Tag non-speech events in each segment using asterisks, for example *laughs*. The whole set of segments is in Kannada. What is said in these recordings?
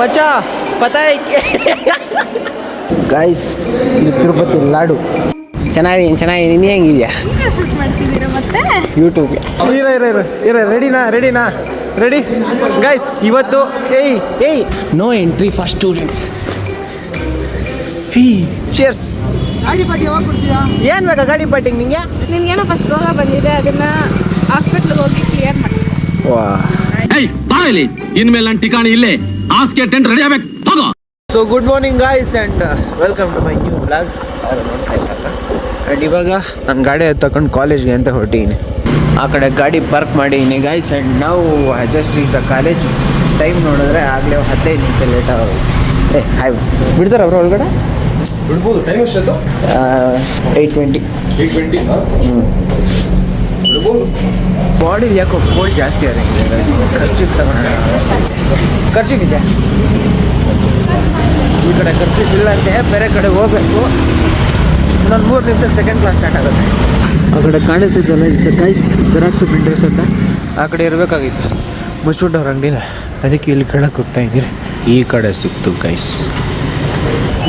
ಮಚ್ಚಾ ಪತಾಯ ಗೈಸ್ ಇದು ತಿರುಪತಿ ಲಾಡು. ಚೆನ್ನಾಗಿದ್ದೀನಿ ಚೆನ್ನಾಗಿದ್ದೀನಿ ನೀನು ಹೆಂಗಿದ್ಯಾ? ಯೂಟ್ಯೂಬ್ಗೆ ಇರ ಇರ ಇರ ಇರ ರೆಡಿನಾ ರೆಡಿನಾ ರೆಡಿ ಗೈಸ್ ಇವತ್ತು ಏಯ್ ಏಯ್. No entry for students he chairs ಗಾಡಿ ಬಗ್ಗೆ ಯಾವಾಗ ಕೊಡ್ತೀಯಾ? ಏನು ಬೇಕಾ ಗಾಡಿ ಪಟ್ಟಿಂಗ್ ನಿಂಗೆ? ನಿನ್ಗೇನೋ ಫಸ್ಟ್ ರೋಗ ಬಂದಿದೆ ಅದನ್ನ ಹಾಸ್ಪಿಟ್ಲಿಗೆ ಹೋಗಿ ಕ್ಲಿಯರ್ ಮಾಡಿಸ್ಕೊ. ವಾ ಏಯ್ ಇಲ್ಲಿ ಇನ್ಮೇಲೆ ನನ್ನ ಠಿಕಾಣಿ ಇಲ್ಲೇ. ಹಾಸಿಗೆ ಟೆಂಟ್ ರೆಡಿ ಆಗ್ಬೇಕು. ಹೋಗೋ. So good morning guys and welcome to my new blog and ಇವಾಗ ನಾನು ಗಾಡಿ ತಗೊಂಡು ಕಾಲೇಜ್ಗೆ ಅಂತ ಹೊರಟಿದ್ದೀನಿ ಆ ಕಡೆ ಗಾಡಿ ಪಾರ್ಕ್ ಮಾಡಿದ್ದೀನಿ ಗಾಯ್ಸ್ ಆ್ಯಂಡ್ ನಾವು just is the college time ನೋಡಿದ್ರೆ ಆಗಲೇ ಹದಿನೈದು ನಿಮಿಷ ಲೇಟ್ ಆಗೋದು ಏ ಹಾಯ್ ಬಿಡ್ತಾರೆ ಅವರು ಒಳಗಡೆ? ಬಿಡ್ಬೋದು. ಟೈಮ್ ಎಷ್ಟದು ಏಯ್ಟ್ ಟ್ವೆಂಟಿ ಏಟ್ ಟ್ವೆಂಟಿ ಬಿಡ್ಬೋದು. ಬಾಡಿ ಯಾಕೋ ಕೋಲ್ಡ್ ಜಾಸ್ತಿ ಆದಂಗಿದೆ ಖರ್ಚಿಗೆ ತಗೊಂಡ ಇದೆ. ಈ ಕಡೆ ಖರ್ಚು ಇಲ್ಲ ಅಂತೆ. ಬೇರೆ ಕಡೆ ಹೋಗ್ಬೇಕು. ಇನ್ನೊಂದು ಮೂರು ನಿಮಿಷಕ್ಕೆ ಸೆಕೆಂಡ್ ಕ್ಲಾಸ್ ಸ್ಟಾರ್ಟ್ ಆಗುತ್ತೆ. ಆ ಕಡೆ ಕಾಣಿಸ್ತಿದ್ದಲ್ಲ ಕೈ ಜೆರಾಕ್ಸ್ ಪ್ರಿಂಟರ್ಸ್ ಅಂತ? ಆ ಕಡೆ ಇರಬೇಕಾಗಿತ್ತು. ಮುಚ್ಚಿಬಿಟ್ಟು ಅವ್ರ ಅಂಗಡಿನ. ಅದಕ್ಕೆ ಇಲ್ಲಿ ಕೆಳಕ್ಕೆ ಹೋಗ್ತಾ ಇದ್ದೀರಿ. ಈ ಕಡೆ ಸಿಕ್ತು ಗೈಸ್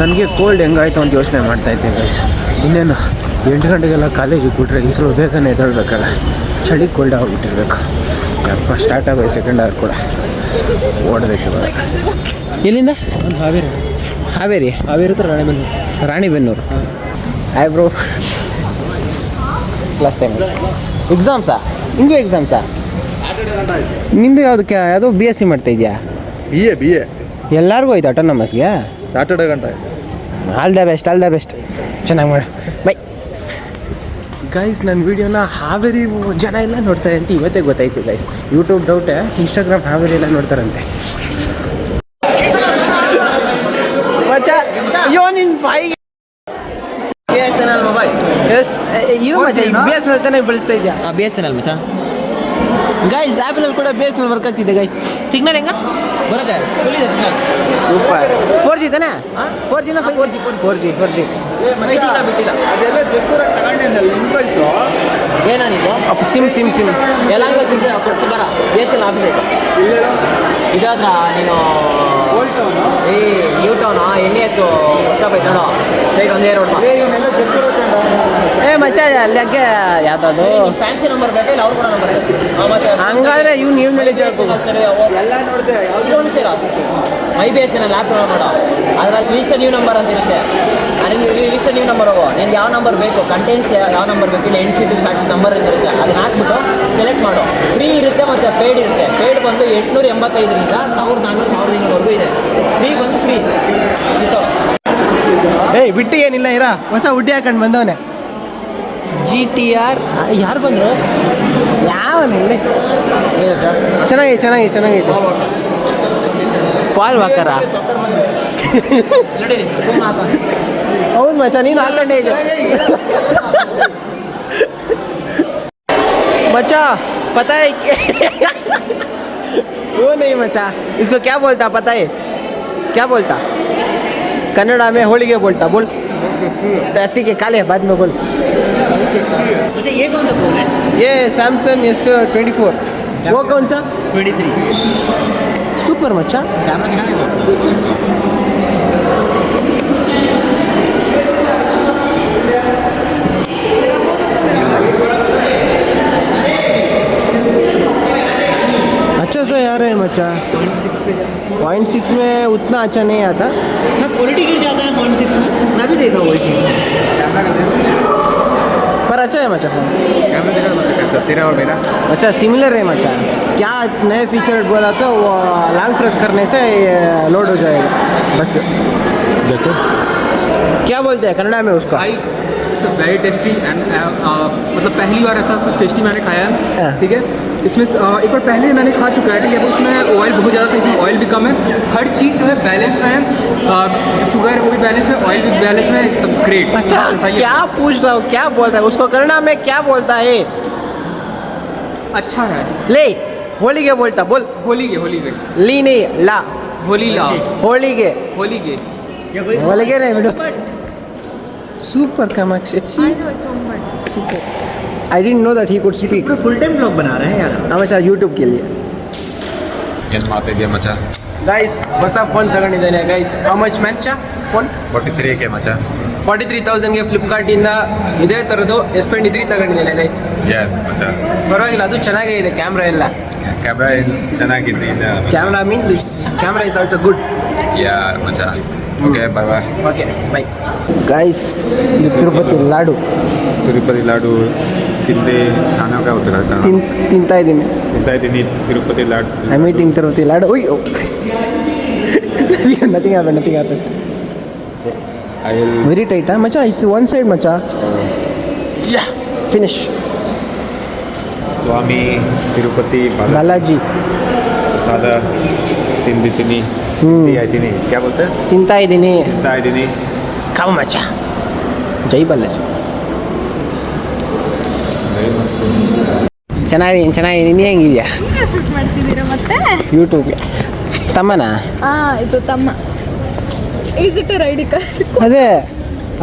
ನನಗೆ ಕೋಲ್ಡ್ ಹೆಂಗಾಯ್ತು ಅಂತ ಯೋಚನೆ ಮಾಡ್ತಾ ಇದ್ದೆ ಗೈಸ್ ಇನ್ನೇನು ಎಂಟು ಗಂಟೆಗೆಲ್ಲ ಕಾಲೇಜಿಗೆ ಬಿಟ್ರೆ ಈ ಸಲ ಬೇಗನೆ ಎದ್ದೇಳ್ಬೇಕಲ್ಲ. ಚಳಿ ಕೋಲ್ಡ್ ಆಗಿಬಿಟ್ಟಿರ್ಬೇಕು ಯಪ್ಪ ಸ್ಟಾರ್ಟ್ ಆಗೋದು ಸೆಕೆಂಡ್ ಅವರ್ ಕೂಡ. ಓಡಬೇಕು ಎಲ್ಲಿಂದ? ಒಂದು ಹಾವೇರಿ. ಹಾವೇರಿ? ಹಾವೇರಿ ಹತ್ರ Ranebennur. Ranebennur. Hi bro class time ಎಕ್ಸಾಮ್ಸಾ ನಿಂದು ಎಕ್ಸಾಮ್ಸಾ ನಿಂದು ಯಾವುದಕ್ಕೆ? ಯಾವುದೋ ಬಿ ಎಸ್ ಸಿ ಮಾಡ್ತಾ ಇದೆಯಾ? ಬಿ ಎ ಬಿ ಎ ಎಲ್ಲರಿಗೂ ಆಯ್ತು ಆಟೋನಮಸ್ಗೆ ಸ್ಯಾಟರ್ಡೆ ಗಂಟ all the best all the best ಚೆನ್ನಾಗಿ ಮಾಡ. ಬೈ ಗೈಸ್ ನನ್ನ ವೀಡಿಯೋನ ಹಾವೇರಿ ಜನ ಎಲ್ಲ ನೋಡ್ತಾರೆ ಅಂತ ಇವತ್ತೇ ಗೊತ್ತಾಯ್ತು ಗೈಸ್ ಯೂಟ್ಯೂಬ್ ಡೌಟೆ ಇನ್ಸ್ಟಾಗ್ರಾಮ್ ಹಾವೇರಿ ಎಲ್ಲ ನೋಡ್ತಾರಂತೆ. ಅಯ್ಯೋ ನಿನ್ನ ಬಾಯಿಗೆ B S N L mobile S ಇರೋ ಬಿ ಎಸ್ ಎನ್ ತಾನೇ ಬಳಸ್ತಾ ಇದೆಯಾ? ಬಿ ಎಸ್ ಎನ್ ಎಲ್ ಮಚ್ಚ. ಗೈಸ್ ಆ್ಯಪಲ್ಲಿ ಕೂಡ ಬಿ ಎಸ್ ಎನ್ ವರ್ಕ್ ಆಗ್ತಿದೆ ಗೈಸ್ ಸಿಗ್ನಲ್ ಹೆಂಗ? ಬರುತ್ತೆ ಫುಲ್ ಇದೆ ಸಿಗ್ನಲ್ ಫೋರ್ ಜಿ ತಾನೇ? ಫೋರ್ ಜಿನ ಹಾ, 4G, 4G. Four G four G ಬಿಟ್ಟಿಲ್ಲ ಬಿಟ್ಟಿಲ್ಲ ಅದೆಲ್ಲ ಜಗ್ಗೂರಾಗ ತಗೊಂಡಿದ್ದ ಲಿಂಕ್ ಕಳಿಸು ಏನಾ ನೀವು ಸಿಮ್ ಸಿಮ್ ಸಿಮ್ ಎಲ್ಲ ಬರ ಬಿ ಎಸ್ ಎಲ್ ಆಫೀಸ್ ಐತೆ ಇದಾದ್ರ ನೀನು ಏ ನ್ಯೂ ಟೌನ್ ಎನ್ ಎಸ್ ಹೊಸ ಐತೆ ನೋಡು. ಸ್ಟ್ರೈಟ್ ಒಂದೇ ರೋಡ್ ಏ ಮಚ್ಚ ಅಲ್ಲಿಗೆ ಯಾವ್ದದು? ಫ್ಯಾನ್ಸಿ ನಂಬರ್ ಬೇಕಾ? ಇಲ್ಲ ಅವ್ರು ಕೂಡ ನಂಬರ್ ಮತ್ತೆ ಹಂಗಾದ್ರೆ ಇವ್ ನೀವು ಹೇಳಿದ್ದು ಸರಿ ಎಲ್ಲ ನೋಡಿದೆ ಒಂದು ಸೇರ? My B S N lap ಮಾಡೋ ಅದ್ರಲ್ಲಿ ರಿಜಿಸ್ಟರ್ ನ್ಯೂ ನಂಬರ್ ಅಂತ ಇರುತ್ತೆ. ನೀವು ರಿಜಿಸ್ಟರ್ ನ್ಯೂ ನಂಬರ್ ಹೋಗೋ. ನಿನ್ಗೆ ಯಾವ ನಂಬರ್ ಬೇಕು? ಕಂಟೆನ್ಸ್ ಯಾವ ನಂಬರ್ ಬೇಕು? ಇಲ್ಲ ಟು ಸ್ಟಾರ್ಟ್ ನಂಬರ್ ಅಂತ ಇರುತ್ತೆ. ಅದನ್ನ ಹಾಕ್ಬಿಟ್ಟು ಸೆಲೆಕ್ಟ್ ಮಾಡು. ಇರುತ್ತೆ ಪೇಡ್ ಇರುತ್ತೆ. ಪೇಡ್ ಬಂದು ಎಂಟುನೂರ ಎಂಬತ್ತೈದರಿಂದ ಸಾವಿರದ ನಾನ್ನೂರು ಸಾವಿರದ ಇನ್ನೂರವರೆಗೂ ಇದೆ. ಫ್ರೀ ಬಂದು ಫ್ರೀ ಇದು ಏಯ್ ಬಿಟ್ಟು ಏನಿಲ್ಲ ಇರಾ? ಹೊಸ ಹುಡ್ಡಿ ಹಾಕೊಂಡು ಬಂದವನೆ. ಜಿ ಟಿ ಆರ್ ಯಾರು ಬಂದರು? ಯಾವ ಚೆನ್ನಾಗಿದೆ ಚೆನ್ನಾಗಿದೆ ಚೆನ್ನಾಗಿದೆ ಪಾಲ್ ವಾಕರ. ಹೌದು ಮಚ್ಚ ನೀನು ಹಾಕೊಂಡೇ ಇದ್ದ. ಮಚ್ಚಾ पता है वो नहीं मचा। इसको क्या बोलता पता है? क्या बोलता? कन्नड़ा में होली के बोलता? बोल। ठीक है काले बाद में बोल। ये कौन सा फ़ोन है? ये सैमसंग एस ट्वेंटी फोर वो कौन सा? ट्वेंटी थ्री सुपर मचा कैमरा यार है मचा। पॉइंट सिक्स में उतना अच्छा नहीं आता। हाँ क्वालिटी गिर जाता है पॉइंट सिक्स में। मैं भी देखा वही चीज़ पर अच्छा है मचा फ़ोन कैमरा देखा बच्चा कैसा तेरा और मेरा? अच्छा सिमिलर है मचा। क्या नए फीचर बोला तो वो लॉन्ग प्रेस करने से लोड हो जाएगा। बस। जैसे? क्या बोलते हैं कन्नड़ा में उसका? वेरी टेस्टी एंड मतलब पहली बार ऐसा कुछ टेस्टी मैंने खाया हाँ। है। ठीक है? इसमें uh, एक बार पहले मैंने खा चुका है ठीक है तो उसमें ऑयल बहुत ज़्यादा था इसमें ऑयल भी कम है। हर चीज़ जो है बैलेंस में है। Uh, जो शुगर है वो भी बैलेंस में ऑयल भी बैलेंस में तो ग्रेट अच्छा क्या पूछ रहा हूँ क्या बोल रहा है? उसको करना में क्या बोलता है? अच्छा है। ले होली के बोलता बोल। होली के होली के। ली नहीं ला। होली ला। होली के। होली के। होली के नहीं BDO super Kamakshi super I didn't know that he could speak full time blog बना रहे हैं यार हमेशा यूट्यूब के लिए ಏನು ಮಾತಿದೆಯಾ ಮಚ್ಚ ಗೈಸ್ ಹೊಸ ಫೋನ್ ತಗೊಂಡಿದ್ದೇನೆ guys how much match phone forty three K ಮಚ್ಚ ಫಾರ್ಟಿ ತ್ರೀ ತೌಸಂಡ್ಗೆ ಫ್ಲಿಪ್ಕಾರ್ಟಿಂದ ಇದೇ ಥರದ್ದು ಎಸ್ ಟ್ವೆಂಟಿ ತ್ರೀ ತಗೊಂಡಿದ್ದೇನೆ ಗೈಸ್ ಯಾ ಮಚ್ಚ ಪರವಾಗಿಲ್ಲ ಅದು ಚೆನ್ನಾಗೇ ಇದೆ ಕ್ಯಾಮ್ರಾ ಎಲ್ಲ ಕ್ಯಾಮ್ರಾ ಚೆನ್ನಾಗಿತ್ತು ಇನ್ನು camera means it's camera is also good yeah ಮಚ್ಚ okay bye bye okay bye guys ಇದು ತಿರುಪತಿ ಲಾಡು. ತಿರುಪತಿ ಲಾಡು ತಿಂದೆ ನಾನು ತಿನ್ ತಿಂತಾ ಇದ್ದೀನಿ. ತಿಂತಾ ಇದ್ದೀನಿ Tirupati laddu. I meeting Tirupati laddu. ಓಯ್ nothing happen nothing happen I will very ಟೈಟಾ ಮಚಾ ಇಟ್ಸ್ ಒನ್ ಸೈಡ್ ಮಚಾ ಯಾ ಫಿನಿಶ್ ಸ್ವಾಮಿ ತಿರುಪತಿ ಬಾಲ ಬಾಲಾಜಿ. ಪ್ರಸಾದ ತಿಂದಿದ್ದೀನಿ. ತಿಂತಾ ಇದ್ದೀನಿ. ತಿಂತಾ ಇದ್ದೀನಿ. ಕಾವು ಮಚ್ಚ ಜೈ ಬಾಲಾಜಿ ಚೆನ್ನಾಗಿದ್ದೀನಿ ಚೆನ್ನಾಗಿದ್ದೀನಿ ನೀನು ಹೆಂಗಿದ್ಯಾ? ಹಿಂಗೆ ಶೂಟ್ ಮಾಡ್ತಿದ್ದೀರಾ ಮತ್ತೆ ಯೂಟ್ಯೂಬ್ಗೆ ತಮ್ಮನ? ಆ ಇದು ತಮ್ಮ. ವಿಸಿಟರ್ ಐ ಡಿ ಕಾರ್ಡ್ ಅದೇ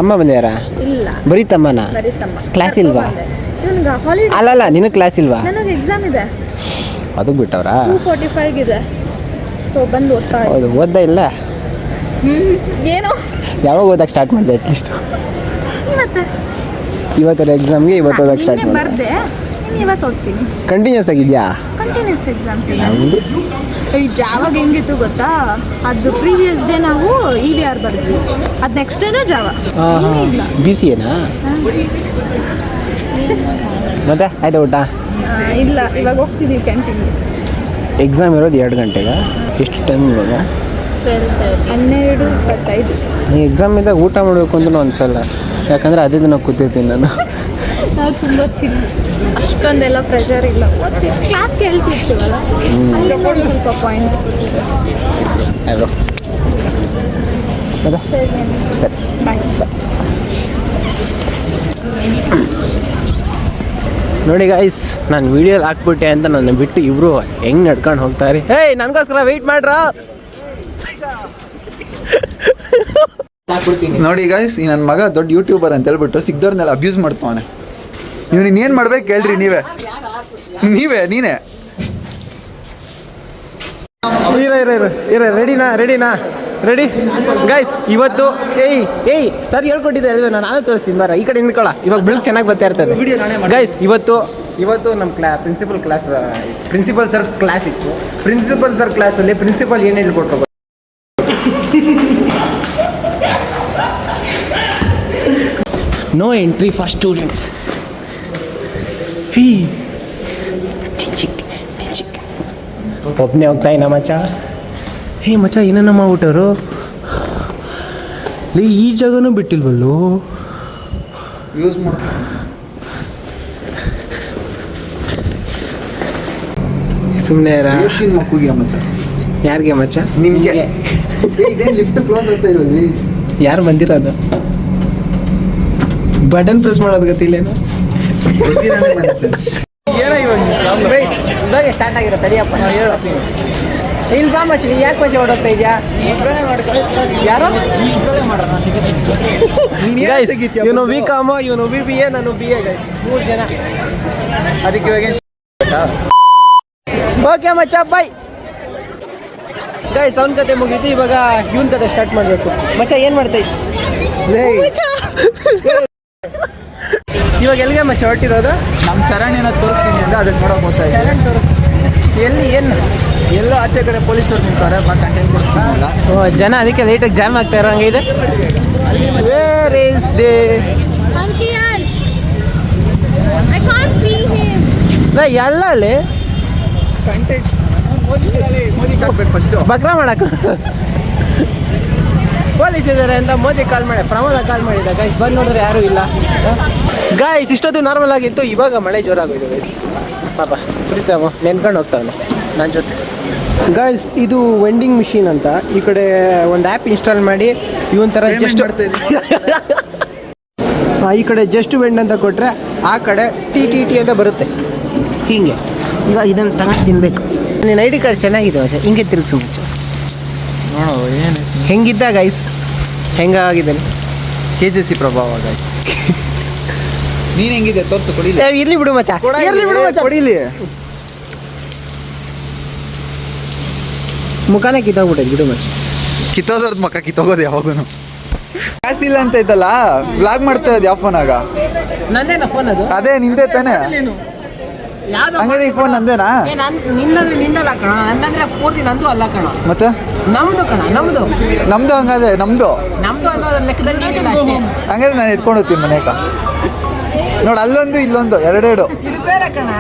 ಅಮ್ಮ ಬಂದ್ಯಾರ ಇಲ್ಲ. ಬರೀ ತಮ್ಮನ? ಬರೀ ತಮ್ಮ. Class ಇಲ್ವಾ? ನನಗೆ ಹಾಲಿಡೇ ಅಲ್ಲಲ್ಲ ನಿನಗೆ ಕ್ಲಾಸ್ ಇಲ್ವಾ? ನನಗೆ ಎಕ್ಸಾಮ್ ಇದೆ. ಅದು ಬಿಟ್ಟವ್ರಾ? ಟೂ ಫೋರ್ಟಿ ಫೈವ್ ಇದೆ ಸೊ ಬಂದು ಓದ್ತಾ. ಹೌದು ಓದ್ದ ಇಲ್ಲ. ಏನೋ? ಯಾವಾಗ ಓದಕ್ಕೆ ಸ್ಟಾರ್ಟ್ ಮಾಡಿದೆ? ಅಟ್ಲೀಸ್ಟ್ ಮತ್ತೆ ಇವತ್ತರ ಎಕ್ಸಾಮ್ಗೆ ಇವತ್ತು ಓದಕ್ಕೆ ಸ್ಟಾರ್ಟ್ ಮಾಡಿದೆ. ಇವತ್ತು ಓದ್ತೀನಿ. ಕಂಟಿನ್ಯೂಸ್ ಆಗಿದೆಯಾ? ಕಂಟಿನ್ಯೂಸ್ ಎಕ್ಸಾಮ್ಸ್ ಇದೆ. ಜಾವಾಗ ಹೆಂಗಿತ್ತು ಗೊತ್ತಾ? ಅದು ಪ್ರೀವಿಯಸ್ ಡೇ ನಾವು ಇ ವಿ ಆರ್ ಬರೆದ್ವಿ. ಅದು ನೆಕ್ಸ್ಟ್ ಡೇನೇ ಜಾವ ಹಾಂ ಹಾಂ. ಬಿ ಸಿ ಏನಾ ಮತ್ತೆ ಆಯ್ತಾ ಊಟ? ಇಲ್ಲ ಇವಾಗ ಹೋಗ್ತಿದ್ದೀವಿ ಕ್ಯಾಂಟೀನ್ಗೆ ಎಕ್ಸಾಮ್ ಇರೋದು ಎರಡು ಗಂಟೆಗೆ? ಎಷ್ಟು ಟೈಮ್ ಇವಾಗ? ಹನ್ನೆರಡು ಇಪ್ಪತ್ತೈದು. ನೀ ಎಕ್ಸಾಮ್ ಇದ್ದಾಗ ಊಟ ಮಾಡಬೇಕು ಅಂತ ಅನ್ಸಲ್ಲ ಯಾಕಂದರೆ ಅದೇ ದಿನ ಕೂತಿರ್ತೀನಿ ನಾನು. ನಾವು ತುಂಬ ಚಿನ್ನ ಅಷ್ಟೊಂದೆಲ್ಲ ಪ್ರೆಷರ್ ಇಲ್ಲ. ಕ್ಲಾಸ್ ಕೇಳ್ತಿರ್ತೀವಲ್ಲ? ಅಲ್ಲಿಂದ ಒಂದು ಸ್ವಲ್ಪ ಪಾಯಿಂಟ್ಸ್ ಅಯ್ಯೋ ಮತ್ತೆ ಸರಿ ಬಾಯ್ ನೋಡಿ ಗಾಯ್ಸ್ ನಾನು ವೀಡಿಯೋಲಿ ಹಾಕ್ಬಿಟ್ಟೆ ಅಂತ ನನ್ನ ಬಿಟ್ಟು ಇಬ್ಬರು ಹೆಂಗೆ ನಡ್ಕೊಂಡು ಹೋಗ್ತಾರೆ. ಏಯ್ ನನಗೋಸ್ಕರ ವೆಯ್ಟ್ ಮಾಡ್ರ? ನೋಡಿ ಗೈಸ್ ಈ ನನ್ನ ಮಗ ದೊಡ್ಡ ಯೂಟ್ಯೂಬರ್ ಅಂತ ಹೇಳ್ಬಿಟ್ಟು ಸಿಗ್ದವ್ರನ್ನೆಲ್ಲ ಅಬ್ಯೂಸ್ ಮಾಡ್ತಾವನೆ. ಇವ್ನು ಇನ್ನೇನು ಮಾಡ್ಬೇಕು ಹೇಳ್ರಿ ನೀವೇ. ನೀವೇ ನೀನೇ. ಇರ ಇರ ಇರ ಇರ ರೆಡಿನಾ ರೆಡಿನಾ ರೆಡಿ ಗೈಸ್ ಇವತ್ತು ಏಯ್ ಏಯ್ ಸರ್ ಹೇಳ್ಕೊಟ್ಟಿದ್ದೆ ಅಲ್ವೇ ನಾನು ನಾನೇ ತೋರಿಸ್ತೀನಿ ಬಾರ ಈ ಕಡೆ ಹಿಂದ್ಕೊಳ. ಇವಾಗ ಬೆಳಕು ಚೆನ್ನಾಗಿ ಬರ್ತಾ ಇರ್ತದೆ. ಗೈಸ್ ಇವತ್ತು ಇವತ್ತು ನಮ್ಮ ಕ್ಲಾ principal class principal sir class ಇತ್ತು. ಪ್ರಿನ್ಸಿಪಲ್ ಸರ್ ಕ್ಲಾಸಲ್ಲಿ ಪ್ರಿನ್ಸಿಪಲ್ ಏನು ಹೇಳ್ಕೊಟ್ರು? No entry for students he ಟಿಂಚಿಕ್ ಟಿಂಚಿಕ್ ಒಬ್ಬನೇ ಹೋಗ್ತಾ ಇನ್ನ ಮಚ್ಚ? ಹೇ ಮಚ್ಚ ಏನನ್ನ ಮಾಡ್ಬಿಟ್ಟರು ಲೇ ಈ ಜಾಗನೂ ಬಿಟ್ಟಿಲ್ವಲ್ಲೋ? ಯೂಸ್ ಮಾಡ. ಸುಮ್ಮನೆ ಮಕ್ಕಳಿಗೆ ಯಾರಿಗೆ ಮಚ್ಚ? ನಿಮಗೆ. ಇದೇನು ಲಿಫ್ಟ್ ಕ್ಲೋಸ್ ಆಗ್ತಾ ಇಲ್ಲ ಯಾರು ಬಂದಿರೋದು? ಬಟನ್ ಪ್ರೆಸ್ ಮಾಡೋದು ಗೊತ್ತಿಲ್ಲೇನು ಏನೋ ಇವಾಗ ಸ್ಟಾರ್ಟ್ ಆಗಿರೋ ತಡಿಯಪ್ಪ ಹೇಳಪ್ಪ ಇಲ್ಲಿ ಬಾ ಮಚ್ಚ ನೀ ಯಾಕೆ ಮಚ್ಚ ಓಡೋಗ್ತಾ ಇದೆಯಾ? ಯಾರೋ? ಇವನು ಬಿ ಕಾಮ್ ಇವನು ಬಿ ಬಿ ಎ ನಾನು ಬಿ ಎ ಮೂರು ಜನ. ಅದಕ್ಕೆ ಇವಾಗ ಏನ್ ಓಕೆ ಮಚ್ಚ ಬಾಯ್ ಗೈಸ್ ಅವನ ಕತೆ ಮುಗೀತು ಇವಾಗ ಇವನ್ ಕತೆ ಸ್ಟಾರ್ಟ್ ಮಾಡಬೇಕು. ಮಚ್ಚ ಏನು ಮಾಡ್ತಾ ಇದ್ದಿ? ಇವಾಗ ಎಲ್ಲಿಗೆ ಅಮ್ಮ ಶರ್ಟ್ ಇರೋದು? ನಮ್ಮ ಚರಣ್ ಏನೋ ತೋರಿಸ್ತೀನಿ ಅಂತ ಅದಕ್ಕೆ ನೋಡೋ ಹೋಗ್ತಾ ಇದೆ ಎಲ್ಲಿ ಏನು? ಎಲ್ಲೋ ಆಚೆ ಕಡೆ ಪೊಲೀಸರು ನಿಂತಾರೆ ಬಾ ಕಂಟೆಂಟ್ ಕೊಡ್ತಾರಲ್ಲ ಓ ಜನ ಅದಕ್ಕೆ ಲೈಟಾಗಿ ಜಾಮ್ ಆಗ್ತಾ ಇರೋಂಗಿದೆ where is they Anshiyan! I can't see him. ಎಲ್ಲ ಅಲ್ಲಿ? ಫಸ್ಟು ಬಕ್ರಾ ಮಾಡಕ್ಕೆ ಪೊಲೀಸ್ ಇದ್ದಾರೆ ಅಂತ ಮೋದಿ ಕಾಲ್ ಮಾಡಿ ಪ್ರಮೋದ ಕಾಲ್ ಮಾಡಿದ್ದ. ಗೈಸ್ ಬಂದು ನೋಡಿದ್ರೆ ಯಾರೂ ಇಲ್ಲ. ಗಾಯ್ಸ್ ಇಷ್ಟೊತ್ತು ನಾರ್ಮಲ್ ಆಗಿತ್ತು ಇವಾಗ ಮಳೆ ಜೋರಾಗೋಯ್ತು ಗೈಸ್ ಪಾಪ ಪ್ರೀತಮ ನೆನ್ಕೊಂಡು ಹೋಗ್ತಾವನೆ. ನನ್ನ ಜೊತೆ. ಗಾಯ್ಸ್ ಇದು ವೆಂಡಿಂಗ್ ಮಿಷಿನ್ ಅಂತ. ಈ ಕಡೆ ಒಂದು ಆ್ಯಪ್ ಇನ್ಸ್ಟಾಲ್ ಮಾಡಿ ಇವನ್ ಥರ ಜಸ್ಟ್ ಈ ಕಡೆ ಜಸ್ಟ್ ವೆಂಡ್ ಅಂತ ಕೊಟ್ಟರೆ ಆ ಕಡೆ ಟಿ ಟಿ ಟಿ ಅಂತ ಬರುತ್ತೆ. ಹೀಗೆ. ಇವಾಗ ಇದನ್ನು ತಗೊಂಡು ತಿನ್ನಬೇಕು ನಿನ್ನ ಐ ಡಿ ಕಾರ್ಡ್ ಚೆನ್ನಾಗಿದೆ ಹೊಸ ಹಿಂಗೆ ತಿರುಗಿಸು ಮುಂಚೆ. ನೋಡೋ ಏನು ಹೆಂಗಿದ್ದ ಗೈಸ್ ಹೆಂಗಾಗಿದ್ದಾನೆ ಕೆ ಜೆ ಸಿ ಪ್ರಭಾವ ಗೈಸ್ ನೀನು ಹೆಂಗಿದೆ? ತೋರ್ಸು ಕೊಡಿಲಿ. ಏ, ಇರ್ಲಿ ಬಿಡು ಮಚ್ಚ. ಇರ್ಲಿ ಬಿಡು ಮಚ್ಚ. ಕೊಡಿಲಿ. ಮುಖಾನೇ ಕಿತ್ತೋಗ್ಬಿಟ್ಟೈತೆ ಬಿಡು ಮಚ್ಚ. ಕಿತ್ತೋದ್ರದ್ದು ಮಕ್ಕ ಕಿತ್ತೋಗೋದು ಯಾವಾಗೂ ಕ್ಯಾಸ್ ಇಲ್ಲ ಅಂತ ಐತಲ್ಲ ಬ್ಲಾಗ್ ಮಾಡ್ತಾ ಇರೋದು ಯಾವ ಫೋನಾಗ ನಂದೇನ ಫೋನ್ ಅದು? ಅದೇ ನಿಂದೆ ತಾನೆ. ಯಾವ್ದು ಹಂಗಾದ್ರೆ ಈ ಫೋನ್ ನಂದೇನಾ? ನಿಂದಂದ್ರೆ ನಿಂದಲ್ಲ ಕಣ. ನಂದಂದ್ರೆ ಪೂರ್ತಿ ನಂದು ಅಲ್ಲ ಕಣ. ಮತ್ತೆ? ನಮ್ದು ಕಣ ನಮ್ದು. ನಮ್ದು ಹಂಗಾದ್ರೆ ನಮ್ದು. ನಮ್ದು ಅನ್ನೋ ಲೆಕ್ಕದಲ್ಲಿ ಏನಿಲ್ಲ ಅಷ್ಟೇ. ಹಂಗಾದ್ರೆ ನಾನು ಎತ್ಕೊಂಡು ಹೋಗ್ತೀನಿ ಮನೆಗ ನೋಡಿ ಅಲ್ಲೊಂದು ಇಲ್ಲೊಂದು ಎರಡೆರಡು. ಇದು ಬೇರೆ ಕಣ.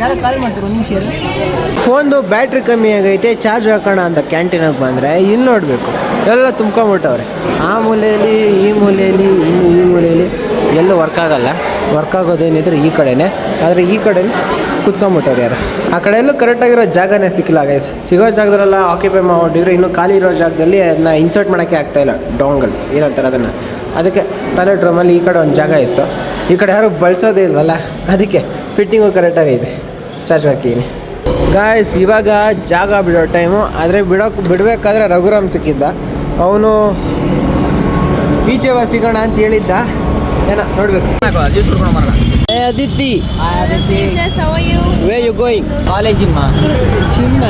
ಯಾರು ಕಾಲ್ ಮಾಡ್ತಾರೆ ಒಂದು ನಿಮಿಷ ಫೋನ್ದು ಬ್ಯಾಟ್ರಿ ಕಮ್ಮಿ ಆಗೈತೆ ಚಾರ್ಜ್ ಹಾಕೋಣ ಅಂತ ಕ್ಯಾಂಟೀನಾಗ ಬಂದರೆ ಇಲ್ಲಿ ನೋಡಬೇಕು. ಎಲ್ಲ ತುಂಬ್ಕೊಂಬಿಟ್ಟವ್ರೆ. ಆ ಮೂಲೆಯಲ್ಲಿ ಈ ಮೂಲೆಯಲ್ಲಿ ಇನ್ನು ಈ ಮೂಲೆಯಲ್ಲಿ ಎಲ್ಲೂ ವರ್ಕ್ ಆಗಲ್ಲ. ವರ್ಕ್ ಆಗೋದೇನಿದ್ರೆ ಈ ಕಡೆನೇ. ಆದರೆ ಈ ಕಡೆ ಕುತ್ಕೊಂಬಿಟ್ಟವ್ರೆ ಯಾರು. ಆ ಕಡೆ ಎಲ್ಲೂ ಕರೆಕ್ಟಾಗಿರೋ ಜಾಗನೇ ಸಿಕ್ಕಿಲ್ಲ ಗೈಸ್ ಸಿಗೋ ಜಾಗದಲ್ಲೆಲ್ಲ ಆಕ್ಯುಪೈ ಮಾಡಿದ್ರೆ ಇನ್ನು ಖಾಲಿ ಇರೋ ಜಾಗದಲ್ಲಿ ಅದನ್ನ ಇನ್ಸರ್ಟ್ ಮಾಡೋಕ್ಕೆ ಆಗ್ತಾಯಿಲ್ಲ ಡೋಂಗಲ್ ಏನಂತಾರೆ ಅದನ್ನು. ಅದಕ್ಕೆ ಟಾಯ್ಲೆಟ್ ರೂಮಲ್ಲಿ ಈ ಕಡೆ ಒಂದು ಜಾಗ ಇತ್ತು. ಈ ಕಡೆ ಯಾರು ಬಳಸೋದೇ ಇಲ್ವಲ್ಲ? ಅದಕ್ಕೆ ಫಿಟ್ಟಿಂಗು ಇದೆ. ಚಾರ್ಜ್ ಹಾಕಿದ್ದೀನಿ ಗಾಯ್ಸ್ ಇವಾಗ ಜಾಗ ಬಿಡೋ ಟೈಮು ಆದರೆ ಬಿಡೋಕೆ ಬಿಡಬೇಕಾದ್ರೆ ರಘುರಾಮ್ ಸಿಕ್ಕಿದ್ದ. ಅವನು ಈಚೆ ಸಿಗೋಣ ಅಂತ ಹೇಳಿದ್ದ. ಏನೋ ನೋಡ್ಬೇಕು. ಏ ಅದಿತಿ? ವೇ ಯು ಗೋಯಿಂಗ್ ಕಾಲೇಜಿಮ್ಮ ಚಿಮ್ಮ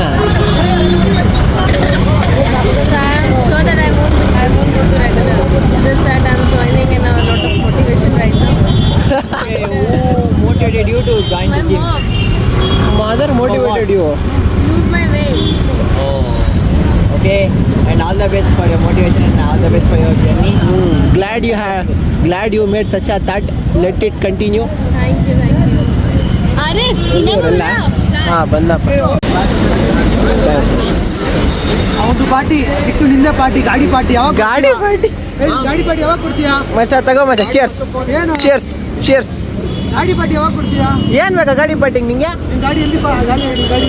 glad you made such a thought let it continue Thank you, thank you. Arif, ಇವರೆಲ್ಲ ಬಂದಪ್ಪ ಅವತ್ತು ಪಾರ್ಟಿ ಇಟ್ಟು ನಿಂದೆ ಪಾರ್ಟಿ ಗಾಡಿ ಪಾರ್ಟಿ ಯಾವಾಗ ಗಾಡಿ ಪಾರ್ಟಿ ಗಾಡಿ ಪಾರ್ಟಿ ಯಾವಾಗ ಕೊಡ್ತೀಯಾ? ಮಚ್ಚ ತಗೋ ಮಚ್ಚ ಚೇರ್ಸ್ ಏನು? ಚೇರ್ಸ್ ಚಿಯರ್ಸ್ ಗಾಡಿ ಪಾರ್ಟಿ ಯಾವಾಗ ಕೊಡ್ತೀಯಾ? ಏನ್ ಬೇಕಾ ಗಾಡಿ ಪಾಟಿ ನಿಂಗೆ? ನಿನ್ ಗಾಡಿ ಎಲ್ಲಿ ಪಾ- ಗಾಡಿ ಗಾಡಿ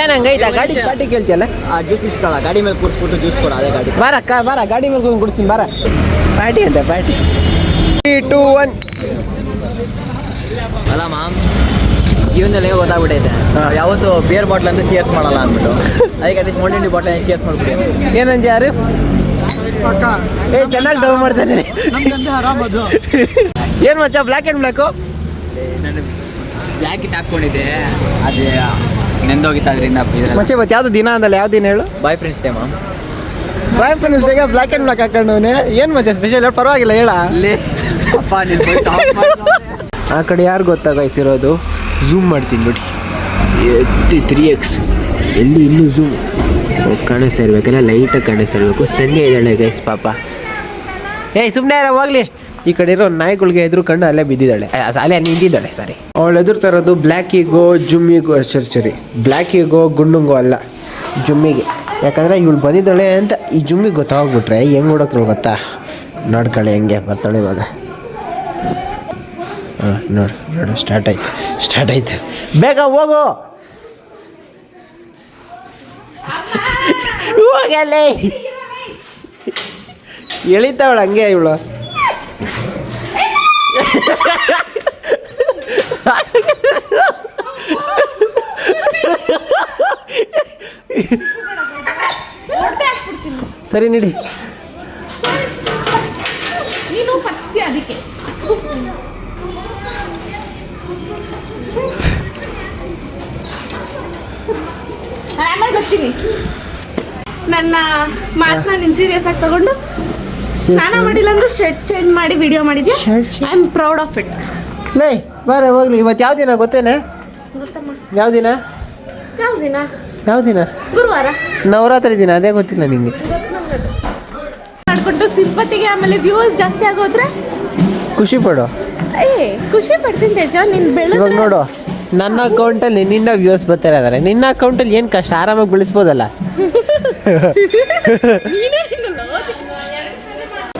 ಏನು ಹಂಗೈತಾ? ಗಾಡಿ ಪಾರ್ಟಿ ಕೇಳ್ತಿಯಲ್ಲ? ಜ್ಯೂಸ್ ಇಸ್ಕೊಳ ಗಾಡಿ ಮೇಲೆ ಕೂರಿಸ್ಬಿಟ್ಟು ಜ್ಯೂಸ್ ಕೊಡ ಅದೇ ಗಾಡಿ. ಬರ ಅಕ್ಕ ಬರ ಗಾಡಿ ಮೇಲೆ ಹೋಗಿ ಕೊಡ್ತೀನಿ ಬಾರ. ಪಾರ್ಟಿ ಅಂತೆ ಪಾರ್ಟಿ. ತ್ರೀ ಟೂ ಒನ್ ಅಲ್ಲ ಮಾಮ್ ಜೀವನದಲ್ಲಿ ಗೊತ್ತಾಗ್ಬಿಟ್ಟೈತೆ. ನಾವು ಯಾವತ್ತು ಬಿಯರ್ ಬಾಟ್ಲ್ ಅಂತ ಚೇರ್ಸ್ ಮಾಡಲ್ಲ ಅಂದ್ಬಿಟ್ಟು. ಅದಕ್ಕೆ ಅಟ್ಲೀಸ್ಟ್ ಮೋಟಿಂಡಿ ಬಾಟ್ಲ್ ಚೇರ್ಸ್ ಮಾಡ್ಬಿಡಿ. ಏನಂತ ಯಾರು ಪಕ್ಕ. ಏ ಚೆನ್ನಾಗಿ ಡ್ರೈವ್ ಮಾಡ್ತಾನೆ. ನಮ್ಗಂತೆ ಆರಾಮ್ ಅದು. *laughs* ಏನು ಮಚ್ಚ ಬ್ಲ್ಯಾಕ್ ಆ್ಯಂಡ್ ಬ್ಲ್ಯಾಕು ನಾನು ಜಾಕೆಟ್ ಹಾಕ್ಕೊಂಡಿದ್ದೆ. ಅದೇ ನೆಂದೋಗಿತ್ತು ಅದರಿಂದ ಮಚ್ಚ ಇವತ್ತು ಯಾವ್ದು ದಿನ ಅಂದಲ್ಲ ಯಾವ ದಿನ ಹೇಳು? Boy friends day ma'am boy friends ಡೇಗೆ ಬ್ಲ್ಯಾಕ್ ಆ್ಯಂಡ್ ಬ್ಲ್ಯಾಕ್ ಹಾಕೊಂಡವನೆ. ಏನು ಮಚ್ಚ ಸ್ಪೆಷಲ್ ಪರವಾಗಿಲ್ಲ ಹೇಳ. ಅಪ್ಪ ಆ ಕಡೆ ಯಾರು ಇರೋದು? ಝೂಮ್ ಮಾಡ್ತೀನಿ ನೋಡಿ ಎತ್ತಿ ತ್ರೀ ಎಕ್ಸ್ ಎಲ್ಲಿ ಇನ್ನೂ ಝೂಮ್ ಕಾಣಿಸ್ತಾ ಇರ್ಬೇಕಲ್ಲ ಲೈಟಾಗಿ ಕಾಣಿಸ್ತಾ ಇರಬೇಕು ಸಂಜೆ ಇದೆ ಗೈಸ್ ಪಾಪ. ಏಯ್ ಸುಮ್ಮನೆ ಯಾರ ಹೋಗ್ಲಿ. ಈ ಕಡೆ ಇರೋ ನಾಯಿಗಳಿಗೆ ಎದುರು ಕಂಡು ಅಲ್ಲೇ ಬಿದ್ದಿದ್ದಾಳೆ. ಅಲ್ಲೇ ನಿಂತಿದ್ದಾಳೆ ಸಾರಿ. ಅವಳು ಎದುರು ತರೋದು ಬ್ಲ್ಯಾಕಿಗೋ ಜುಮ್ಮಿಗೋ ಸರಿ ಸರಿ. ಬ್ಲ್ಯಾಕಿಗೋ ಗುಂಡುಂಗೋ ಅಲ್ಲ ಜುಮ್ಮಿಗೆ ಯಾಕಂದರೆ ಇವಳು ಬಂದಿದ್ದಾಳೆ ಅಂತ ಈ ಜುಮ್ಮಿಗೆ ಗೊತ್ತಾಗ್ಬಿಟ್ರೆ ಹೆಂಗೆ ಹುಡುಕ್ರು ಗೊತ್ತಾ? ನೋಡ್ಕೊಳ್ಳಿ ಹೆಂಗೆ ಬರ್ತಾಳೆ ಇವಾಗ. ಹಾಂ ನೋಡು ನೋಡು ಸ್ಟಾರ್ಟ್ ಆಯ್ತು ಸ್ಟಾರ್ಟ್ ಆಯ್ತು. ಬೇಗ ಹೋಗು! ಹೋಗಲೇ! ಎಳಿತಾವಳ ಹಂಗೆ ಇವಳು. ಸರಿ ನಡಿ. ನೀನು ಪಚ್ತಿ ಅದಕ್ಕೆ? ನಾನು ಆಮೇಲೆ ಬರ್ತೀನಿ. ನನ್ನ ಮಾತನ್ನ ನಿನ್ ಸೀರಿಯಸ್ ಆಗಿ ತಗೊಂಡು ಸ್ನಾನ ಮಾಡಿಲ್ಲ ಅಂದ್ರೂ ಶರ್ಟ್ ಚೇಂಜ್ ಮಾಡಿ ವಿಡಿಯೋ ಮಾಡಿದ್ಯಾ? I am proud of it ಲೇ ಬರ ಹೋಗ್ಲಿ. ಇವತ್ತು ಯಾವ ದಿನ ಗೊತ್ತೇನೆ? ಯಾವ ದಿನ? ಯಾವ ದಿನ? ಯಾವ ದಿನ? ಗುರುವಾರ. ನವರಾತ್ರಿ ದಿನ ಅದೇ ಗೊತ್ತಿಲ್ಲ ನಿಮಗೆ ಮಾಡ್ಕೊಂಡು ಸಿಂಪತಿಗೆ ಆಮೇಲೆ ವ್ಯೂವರ್ಸ್ ಜಾಸ್ತಿ ಆಗೋದ್ರೆ? ಖುಷಿ ಪಡು? ಏ ಖುಷಿ ಪಡ್ತೀನಿ ತೇಜ ನಿನ್ ಇವಾಗ ಬೆಳೆದ್ರೆ ನೋಡು ನನ್ನ ಅಕೌಂಟಲ್ಲಿ ನಿನ್ನಿಂದ ವ್ಯೂಸ್ ಬರ್ತಾರೆ ಇದ್ದಾರೆ ನಿನ್ನ ಅಕೌಂಟಲ್ಲಿ ಏನು ಕಷ್ಟ ಆರಾಮಾಗಿ ಬೆಳೆಸ್ಬೋದಲ್ಲ?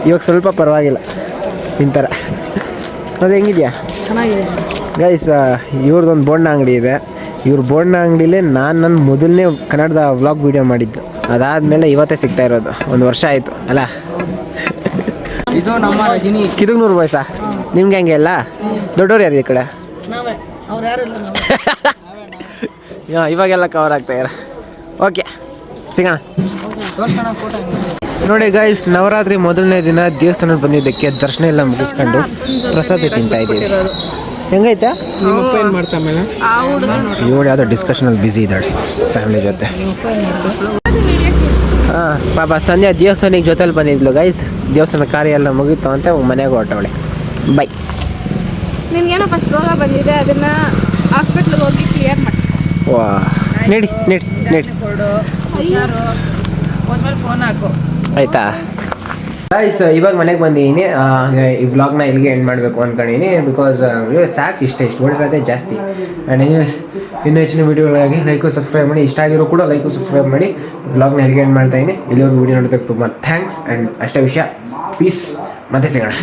ಇವಾಗ ಸ್ವಲ್ಪ ಪರವಾಗಿಲ್ಲ ನಿಂತರ. ಅದು ಹೆಂಗಿದ್ಯಾ? ಚೆನ್ನಾಗಿದೆ. ಗೈಸ್ ಇವ್ರದ್ದೊಂದು ಬೋಂಡ ಅಂಗಡಿ ಇದೆ. ಇವ್ರ ಬೋರ್ಡ್ನ ಅಂಗಡಿಲಿ ನಾನು ನನ್ನ ಮೊದಲನೇ ಕನ್ನಡದ ವ್ಲಾಗ್ ವೀಡಿಯೋ ಮಾಡಿದ್ದು. ಅದಾದಮೇಲೆ ಇವತ್ತೇ ಸಿಗ್ತಾ ಇರೋದು. ಒಂದು ವರ್ಷ ಆಯಿತು ಅಲ್ಲ? ಇದು ನಮ್ಮ ರಜಿನಿ. ಕಿದುಗ್ನೂರು ವಯಸ್ಸಾ ನಿಮ್ಗೆ ಹಂಗೆ ಅಲ್ಲ? ದೊಡ್ಡವ್ರು ಯಾರು ಈ ಕಡೆ? *laughs* ಇವಾಗೆಲ್ಲ ಕವರ್ ಆಗ್ತಾ ಇರ ಓಕೆ ಸಿಗೋಣ. ನೋಡಿ ಗೈಸ್ ನವರಾತ್ರಿ ಮೊದಲನೇ ದಿನ ದೇವಸ್ಥಾನಕ್ಕೆ ಬಂದಿದ್ದಕ್ಕೆ ದರ್ಶನ ಎಲ್ಲ ಮುಗಿಸ್ಕೊಂಡು ಪ್ರಸಾದ ತಿಂತಾ ಇದ್ದೀವಿ. ಹೆಂಗೈತೆ? ಇವಳು ಯಾವುದೋ ಡಿಸ್ಕಷನಲ್ಲಿ ಬ್ಯುಸಿ ಇದ್ದಾಳೆ ಫ್ಯಾಮಿಲಿ ಜೊತೆ. ಹಾಂ ಪಾಪ ಸಂಧ್ಯಾ ದೇವಸ್ಥಾನಿಗೆ ಜೊತೆಲಿ ಬಂದಿದ್ಲು ಗೈಸ್ ದೇವಸ್ಥಾನ ಕಾರ್ಯ ಎಲ್ಲ ಮುಗೀತು ಅಂತ ಮನೆಗೆ ಹೊರಟವಳೆ. ಬೈ ನಿನ್ಗೇನೋ ಫಸ್ಟ್ ರೋಗ ಬಂದಿದೆ ಅದನ್ನ ಹಾಸ್ಪಿಟ್ಲಿಗೆ ಹೋಗಿ ಕ್ಲಿಯರ್ ಮಾಡಿ ವಾ. ಮೇಲೆ ಫೋನ್ ಹಾಕು. ಆಯ್ತಾ? ಗೈಸ್ ಇವಾಗ ಮನೆಗೆ ಬಂದಿದ್ದೀನಿ ಈ ವ್ಲಾಗ್ನ ಇಲ್ಲಿಗೆ ಎಂಡ್ ಮಾಡಬೇಕು ಅಂದ್ಕೊಂಡಿದ್ದೀನಿ ಬಿಕಾಸ್ ಸಾಕು ಇಷ್ಟ, ಇಷ್ಟು ಓಡಿರೋದೇ ಜಾಸ್ತಿ. ಆ್ಯಂಡ್ ಎನಿವೇಸ್ ಇನ್ನೂ ಹೆಚ್ಚಿನ ವೀಡಿಯೋಗಳಾಗಿ ಲೈಕು ಸಬ್ಸ್ಕ್ರೈಬ್ ಮಾಡಿ, ಇಷ್ಟ ಆಗಿರೋ ಕೂಡ ಲೈಕು ಸಬ್ಸ್ಕ್ರೈಬ್ ಮಾಡಿ ವ್ಲಾಗ್ನ ಇಲ್ಲಿಗೆ ಎಂಡ್ ಮಾಡ್ತಾ ಇದ್ದೀನಿ ಇಲ್ಲಿವರೆಗೂ ವೀಡಿಯೋ ನೋಡೋದಕ್ಕೆ ತುಂಬ ಥ್ಯಾಂಕ್ಸ್ ಆ್ಯಂಡ್ ಅಷ್ಟೇ ವಿಷಯ. ಪೀಸ್ ಮತ್ತೆ ಸಿಗೋಣ.